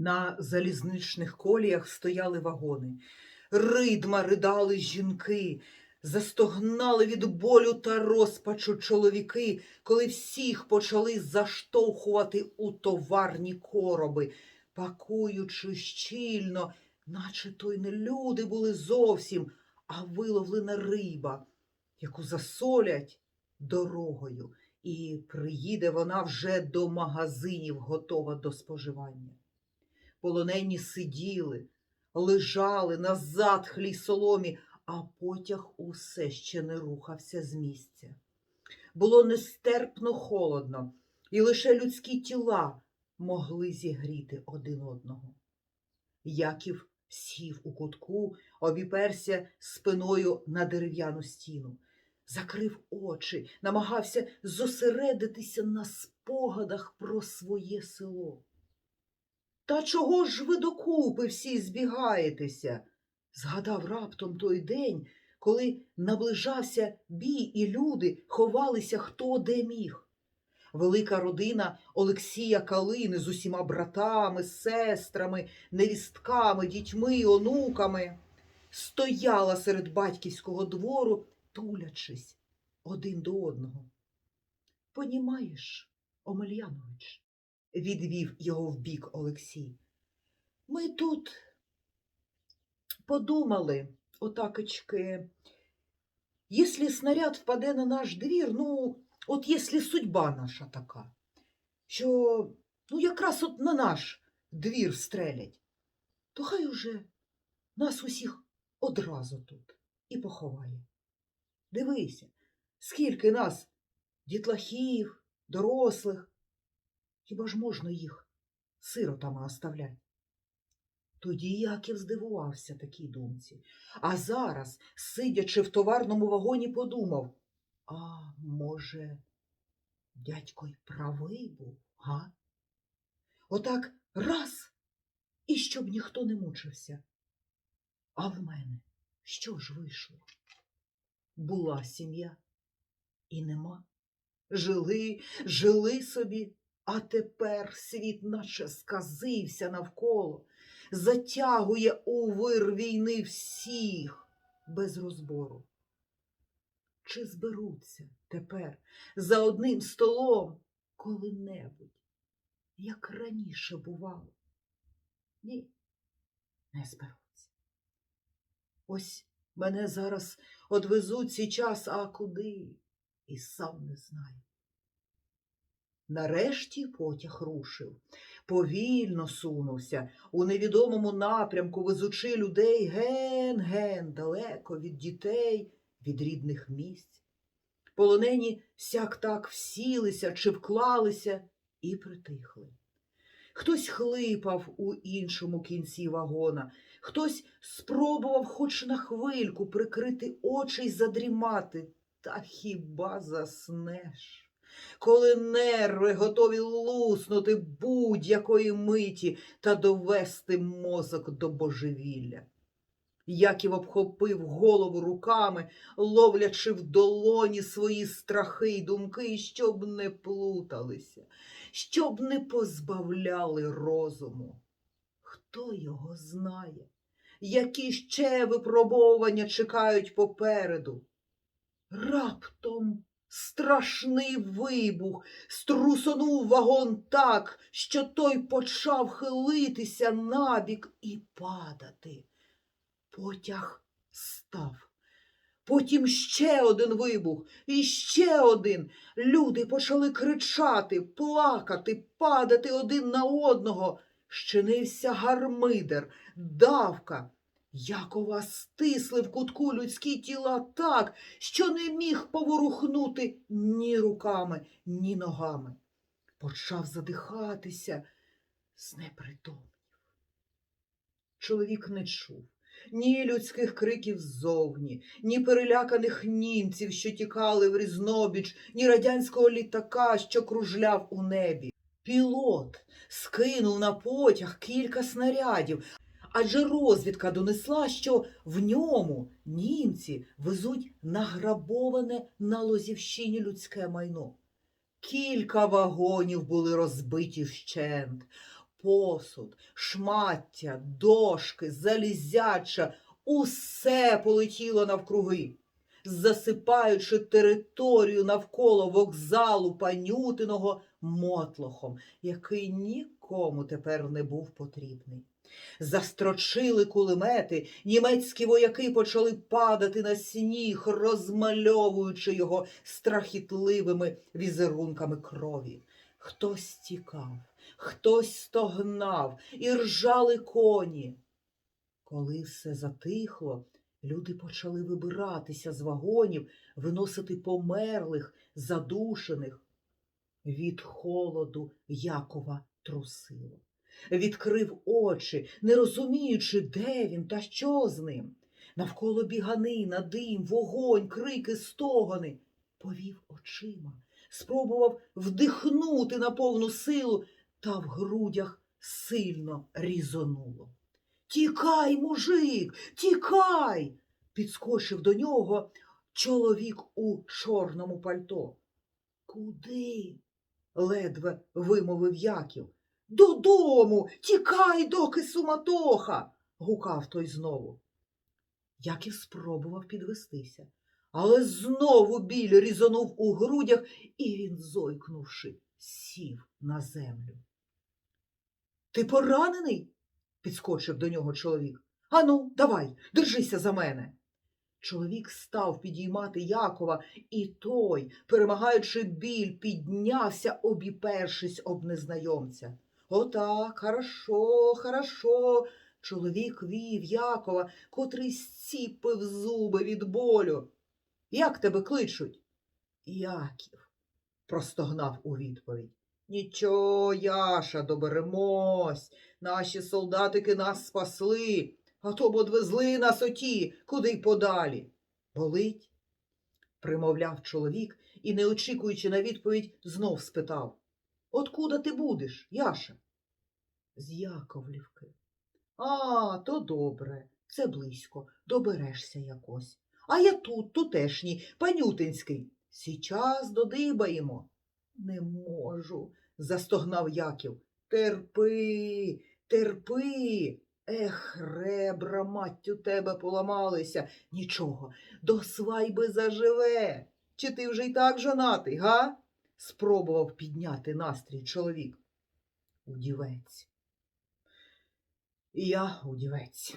На залізничних коліях стояли вагони. Ридма ридали жінки, застогнали від болю та розпачу чоловіки, коли всіх почали заштовхувати у товарні короби, пакуючи щільно, наче то й не люди були зовсім, а виловлена риба, яку засолять дорогою, і приїде вона вже до магазинів, готова до споживання. Полонені сиділи, лежали на затхлій соломі, а потяг усе ще не рухався з місця. Було нестерпно холодно, і лише людські тіла могли зігріти один одного. Яків сів у кутку, обіперся спиною на дерев'яну стіну, закрив очі, намагався зосередитися на спогадах про своє село. Та чого ж ви докупи всі збігаєтеся? Згадав раптом той день, коли наближався бій, і люди ховалися хто де міг. Велика родина Олексія Калини з усіма братами, сестрами, невістками, дітьми, онуками стояла серед батьківського двору, тулячись один до одного. Понімаєш, Омельянович, відвів його вбік Олексій. Ми тут подумали, отакочки, якщо снаряд впаде на наш двір, ну, от якщо судьба наша така, що ну, якраз от на наш двір стрелять, то хай уже нас усіх одразу тут і поховає. Дивися, скільки нас дітлахів, дорослих, Хіба ж можна їх сиротами оставляти? Тоді Яків здивувався такій думці, а зараз, сидячи в товарному вагоні, подумав, а може, дядько й правий був, га? Отак раз, і щоб ніхто не мучився. А в мене що ж вийшло? Була сім'я і нема. Жили, жили собі. А тепер світ наче сказився навколо, затягує у вир війни всіх без розбору. Чи зберуться тепер за одним столом коли-небудь, як раніше бувало? Ні, не зберуться. Ось мене зараз одвезуть цей час, а куди? І сам не знаю. Нарешті потяг рушив. Повільно сунувся, у невідомому напрямку везучи людей ген-ген, далеко від дітей, від рідних місць. Полонені сяк так всілися чи вклалися і притихли. Хтось хлипав у іншому кінці вагона, хтось спробував хоч на хвильку прикрити очі й задрімати, та хіба заснеш? Коли нерви готові луснути будь-якої миті та довести мозок до божевілля. Яків обхопив голову руками, ловлячи в долоні свої страхи й думки, щоб не плуталися, щоб не позбавляли розуму. Хто його знає, які ще випробовування чекають попереду? Раптом Страшний вибух струсонув вагон так, що той почав хилитися набік і падати. Потяг став. Потім ще один вибух, і ще один. Люди почали кричати, плакати, падати один на одного. Щинився гармидер, давка. Якова стисли в кутку людські тіла так, що не міг поворухнути ні руками, ні ногами. Почав задихатися, знепритомнів. Чоловік не чув ні людських криків ззовні, ні переляканих німців, що тікали в різнобіч, ні радянського літака, що кружляв у небі. Пілот скинув на потяг кілька снарядів, адже розвідка донесла, що в ньому німці везуть награбоване на Лозівщині людське майно. Кілька вагонів були розбиті вщент, посуд, шмаття, дошки, залізяча, усе полетіло навкруги, засипаючи територію навколо вокзалу панютиного мотлохом, який нікому тепер не був потрібний. Застрочили кулемети, німецькі вояки почали падати на сніг, розмальовуючи його страхітливими візерунками крові. Хтось тікав, хтось стогнав і ржали коні. Коли все затихло, люди почали вибиратися з вагонів, виносити померлих, задушених. Від холоду Якова трусило. Відкрив очі, не розуміючи, де він та що з ним. Навколо біганина, дим, вогонь, крики, стогони. Повів очима, спробував вдихнути на повну силу, та в грудях сильно різонуло. Тікай, мужик, тікай. Підскочив до нього чоловік у чорному пальто. Куди? ледве вимовив Яків. Додому, тікай, доки суматоха. гукав той знову. Яків спробував підвестися, але знову біль різонув у грудях, і він, зойкнувши, сів на землю. Ти поранений? підскочив до нього чоловік. Ану, давай, держися за мене. Чоловік став підіймати Якова, і той, перемагаючи біль, піднявся, обіпершись об незнайомця. Отак, хорошо, хорошо. Чоловік вів Якова, котрий зціпив зуби від болю. Як тебе кличуть? Яків, простогнав у відповідь. Нічого, Яша, доберемось. Наші солдатики нас спасли, а то б одвезли нас оті, куди й подалі. Болить? примовляв чоловік і, не очікуючи на відповідь, знов спитав. Откуда ти будеш, Яша? З Яковлівки. А, то добре, це близько, доберешся якось. А я тут, тутешній, панютинський. Січас додибаємо. Не можу, застогнав Яків. Терпи, терпи. Ех, ребра, мать у тебе поламалися. Нічого, до свайби заживе. Чи ти вже й так жонатий, га? Спробував підняти настрій чоловік. Удівець. Я удівець,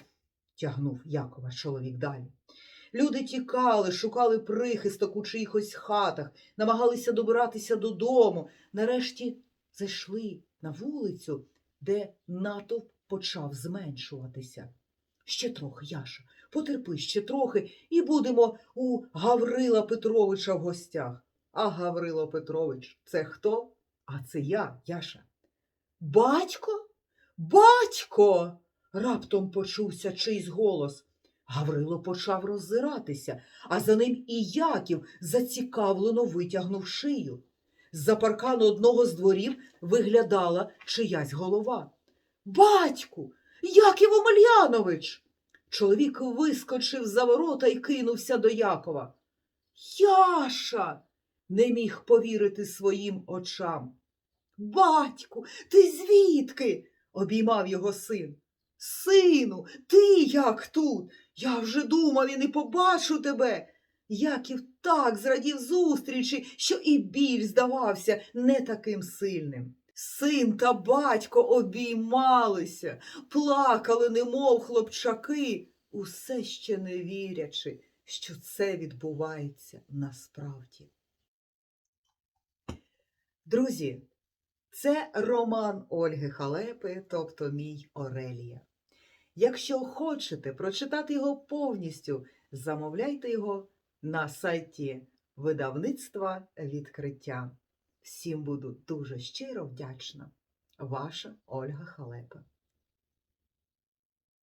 тягнув Якова чоловік далі. Люди тікали, шукали прихисток у чиїхось хатах, намагалися добиратися додому. Нарешті зайшли на вулицю, де натовп почав зменшуватися. Ще трохи, Яша, потерпи ще трохи, і будемо у Гаврила Петровича в гостях. А Гаврило Петрович це хто? А це я, Яша. Батько? Батько. раптом почувся чийсь голос. Гаврило почав роззиратися, а за ним і Яків зацікавлено витягнув шию. З-за паркану одного з дворів виглядала чиясь голова. Батьку, Яків Омельянович. Чоловік вискочив за ворота і кинувся до Якова. Яша. Не міг повірити своїм очам. Батьку, ти звідки? обіймав його син. Сину, ти як тут? Я вже думав і не побачу тебе. Яків так зрадів зустрічі, що і біль здавався не таким сильним. Син та батько обіймалися, плакали, немов хлопчаки, усе ще не вірячи, що це відбувається насправді. Друзі, це роман Ольги Халепи, тобто мій Орелія. Якщо хочете прочитати його повністю, замовляйте його на сайті видавництва відкриття. Всім буду дуже щиро вдячна. Ваша Ольга Халепа.